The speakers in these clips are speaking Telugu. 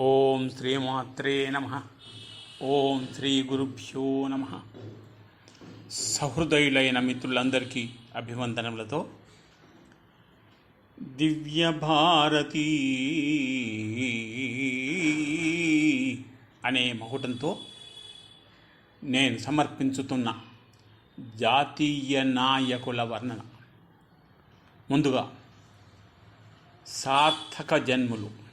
ఓం శ్రీమాత్రే నమ. ఓం శ్రీ గురుభ్యో నమ. సహృదయులైన మిత్రులందరికీ అభివందనములతో దివ్య భారతి అనే మకుటంతో నేను సమర్పించుతున్న జాతీయ నాయకుల వర్ణన. ముందుగా సార్థక జన్ములు.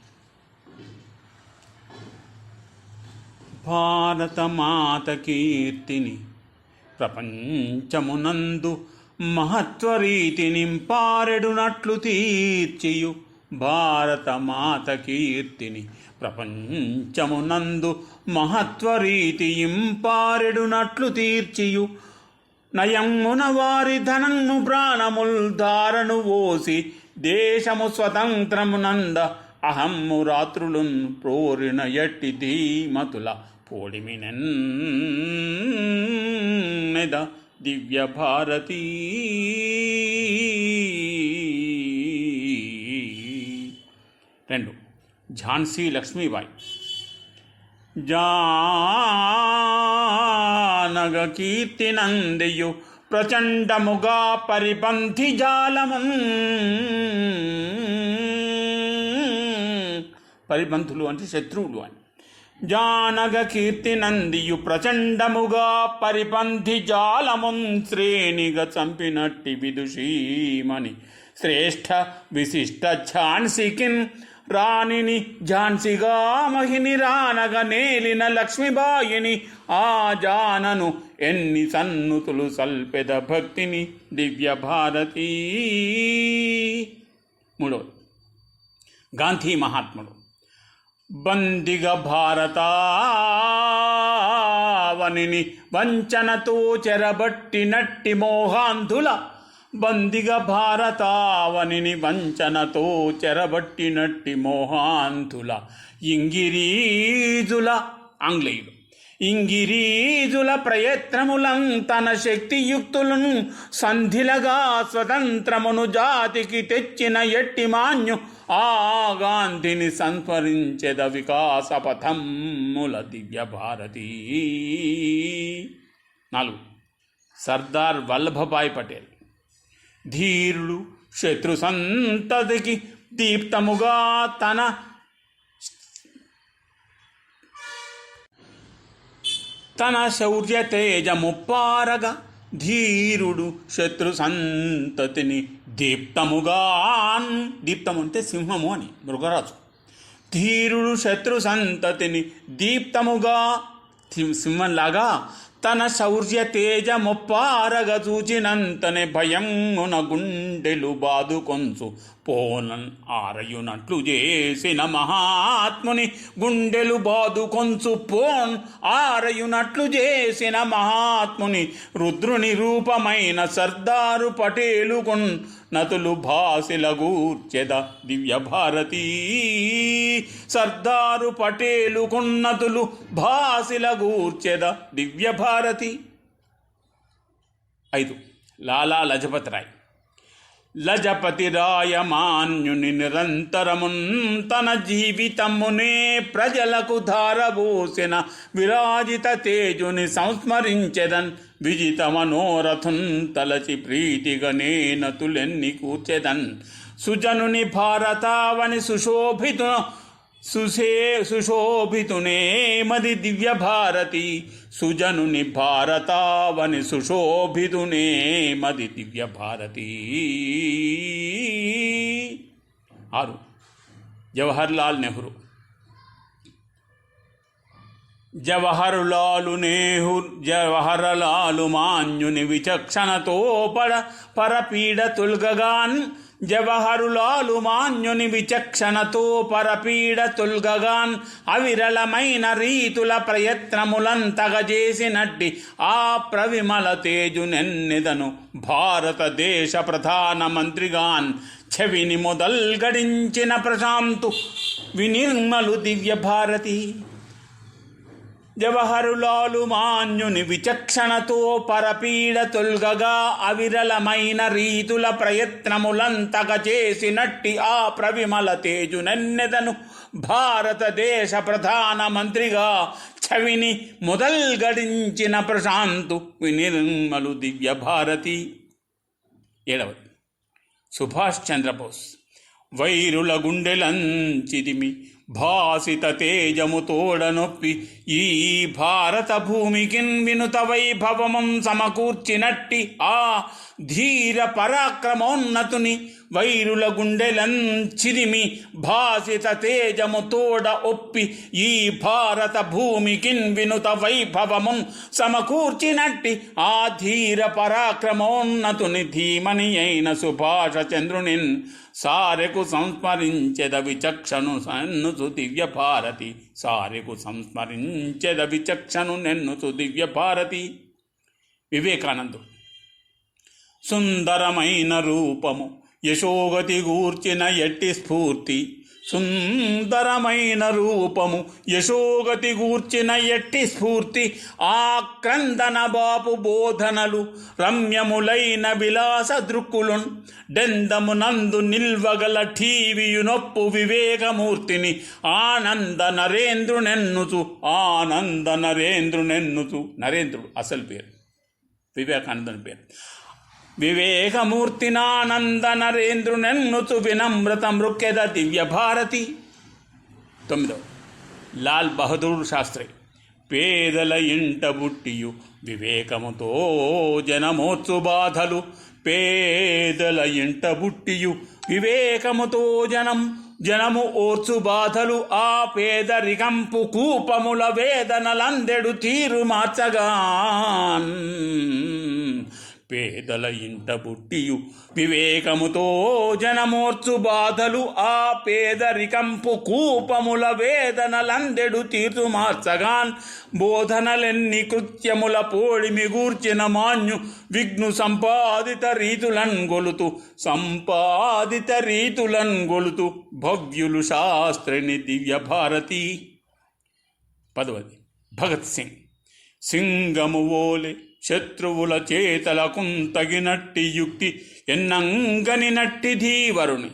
భారతమాత కీర్తిని ప్రపంచమునందు మహత్వరీతి నింపారెడునట్లు తీర్చియు భారతమాత కీర్తిని ప్రపంచమునందు మహత్వరీతి ఇంపారెడునట్లు తీర్చియు నయమున వారి ధనన్ను ప్రాణముల్ ధారను ఓసి దేశము స్వతంత్రమునంద అహమ్ము రాత్రులున్ ప్రోరిన ఎట్టి ధీమతుల పోడిమినెద దివ్య భారతీ రెండు. ఝాన్సీ లక్ష్మీబాయి. జానగ కీర్తి నందియు ప్రచండముగా పరిబంధి జాలమన్. పరిబంధులు అంటే శత్రువులు అని. జానగ కీర్తినందియు ప్రచండముగా పరిపంధి జాలమున్ శ్రేణిగా చంపినట్టి విదుషీమని శ్రేష్ఠ విశిష్ట ఝాన్సికిన్ రాణిని ఝాన్సిగా మహిని రానగ నేలిన లక్ష్మీబాయిని ఆ జానను ఎన్ని సన్నుతులు సల్పెద భక్తిని దివ్య భారతీ. మూడవది గాంధీ మహాత్ముడు. బందిగ భారతావనిని వంచనతో చెరబట్టి నట్టి మోహాంధుల బందిగ భారతావనిని వంచనతో చెరబట్టి నట్టి మోహాంధుల ఇంగిరీజుల ఆంగ్లేయులు. ఇంగిరీజుల ప్రయత్నములం తన శక్తియుక్తులను సంధిలగా స్వతంత్రమును జాతికి తెచ్చిన ఎట్టి మాన్యు ఆ గాంధిని సంస్మరించెద వికాస పథమ్ముల దివ్య భారతీ. నాలుగు. సర్దార్ వల్లభభాయ్ పటేల్. ధీరుడు శత్రు సంతతికి దీప్తముగా తన తన శౌర్య తేజముప్పారగా ధీరుడు శత్రు సంతతిని దీప్తముగా దీప్తము అంటే సింహము అని మృగరాజు. ధీరుడు శత్రు సంతతిని దీప్తముగా సింహంలాగా తన శౌర్య తేజ మొప్పారగ చూచినంతనే భయమున గుండెలు బాదుకొంచు. పోనన్ ఆరయునట్లు చేసిన మహాత్ముని గుండెలు బాదుకొంచు. పోన్ ఆరయునట్లు చేసిన మహాత్ముని రుద్రుని రూపమైన సర్దారు పటేలు కొన్ నతులు భాసిలగూర్చెద దివ్య భారతీ సర్దారు పటేలు కున్నతులు భాసిలగూర్చెద దివ్య భారతి ఐదు. లాలా లజపతి రాయ్. లజపతి రాయమాన్యుని నిరంతరమున్ తన జీవితమునే ప్రజలకు ధారబోసిన విరాజిత తేజుని సంస్మరించెదన్ విజిత మనోరథున్ తలచి ప్రీతిగా నేనతులెన్ని కూర్చెదన్. సుజనుని భారతావని సుశోభితు సుశే సుశోభితునే మది దివ్య భారతి సుజనుని భారతావని సుశోభితునే మది దివ్య భారతి. ఆరు. జవహర్లాల్ నెహ్రూ. జవహరులాలు నేహు జవహరలాలు మాన్యుని విచక్షణతో పడ పరపీడ తుల్గగాన్ జవహరులాలు మాన్యుని విచక్షణతో పరపీడతుల్గగాన్ అవిరళమైన రీతుల ప్రయత్నములంతగజేసినట్టి ఆ ప్రవిమల తేజునెన్నెదను భారతదేశ ప్రధానమంత్రిగాన్ చెవిని మొదల్ గడించిన ప్రశాంతు వినిర్మలు దివ్య భారతి జవహరులాలు మాన్యుని విచక్షణతో పరపీడ తొల్గగా అవిరళమైన రీతుల ప్రయత్నములంతగ చేసినట్టి ఆ ప్రవిమల తేజునెన్నెదను భారతదేశ ప్రధానమంత్రిగా చవిని మొదల్ గడించిన ప్రశాంతు వినిర్మలు దివ్య భారతి. ఏడవది. సుభాష్ చంద్రబోస్. వైరుల గుండెలంచిదిమి భాసిత తేజము తోడనొప్పి ఈ భారత భూమికిన్ వినుత వైభవమం సమకూర్చినట్టి ఆ ధీర పరాక్రమోన్నతుని వైరుల గుండెలంచిరిమి భాసిత తేజము తోడ ఒప్పి ఈ భారత భూమికిన్ వినుత వైభవమున్ సమకూర్చినట్టి ఆ ధీర పరాక్రమోన్నతుని ధీమని అయిన సుభాష చంద్రునిన్ సారెకు సంస్మరించెద విచక్షను సన్నుసు దివ్య భారతి. సారెకు సంస్మరించెద విచక్షను నెన్నుసు దివ్య భారతి. వివేకానందు సుందరమైన రూపము యశోగతి గూర్చిన ఎట్టి స్ఫూర్తి సుందరమైన రూపము యశోగతి గూర్చిన ఎట్టి స్ఫూర్తి ఆక్రందన బాపు బోధనలు రమ్యములైన విలాస దృక్కులున్ డెందమునందు నిల్వగల ఠీవియునొప్పు వివేకమూర్తిని ఆనంద నరేంద్రునెన్నుచు ఆనంద నరేంద్రునెన్నుచు. నరేంద్రుడు అసలు పేరు. వివేకానందని పేరు. వివేకమూర్తినానంద నరేంద్రునెన్నుచు వినమ్రత మృక్కెద దివ్య భారతి తొమ్మిదవ లాల్ బహదూర్ శాస్త్రి. పేదల ఇంట బుట్టియు వివేకముతో జనమోత్సు బాధలు. పేదల ఇంట బుట్టియు వివేకముతో జనం. జనము ఓర్చు బాధలు. ఆ పేదరికంపు కూపముల వేదనలందెడు తీరు మార్చగా పేదల ఇంట బుట్టియు. వివేకముతో జనమోర్చు బాధలు ఆ పేదరికంపు కూపముల వేదనలందెడు తీర్చు మార్చగాన్. బోధనలెన్ని కృత్యముల పోడిమి గూర్చిన మాన్యు విఘ్ను సంపాదిత రీతులన్ గొలుతు. సంపాదిత రీతులన్ గొలుతు భవ్యులు శాస్త్రిని దివ్య భారతి. పదవది భగత్ సింగ్. సింగము ఓలే శత్రువుల చేతలకు తగినట్టి యుక్తి ఎన్నంగని నట్టి ధీవరుని.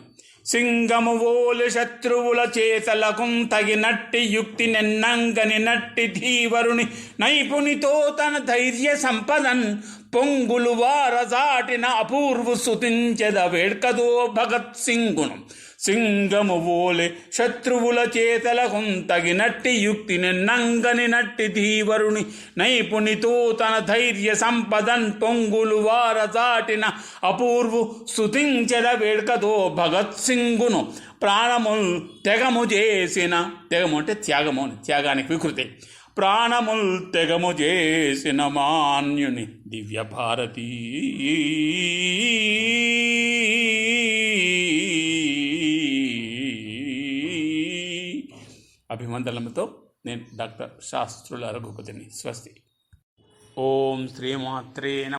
సింగము ఓలు శత్రువుల చేతలకు తగినట్టి యుక్తి నిన్నంగని నట్టి ధీవరుని. నైపుణితో తన ధైర్య సంపదన్ పొంగులు వారజాటిన అపూర్వు సుతించెద వేడ్కదో భగత్ సింగును సింగము ఓలె శత్రువుల చేతలకుం తగినట్టి యుక్తి నంగని నట్టి ధీవరుని నైపుణితో తన ధైర్య సంపదన్ పొంగులు వారదాటిన అపూర్వు స్తుతించెద వేడుకతో భగత్ సింగును ప్రాణముల్ తెగము చేసిన తెగము అంటే త్యాగము అని త్యాగానికి వికృతి. ప్రాణముల్ తెగము చేసిన మాన్యుని దివ్య భారతీ అభివందనముతో నేను డాక్టర్ శాస్త్రుల రఘుపతిని స్వస్తి. ఓం శ్రీమాత్రే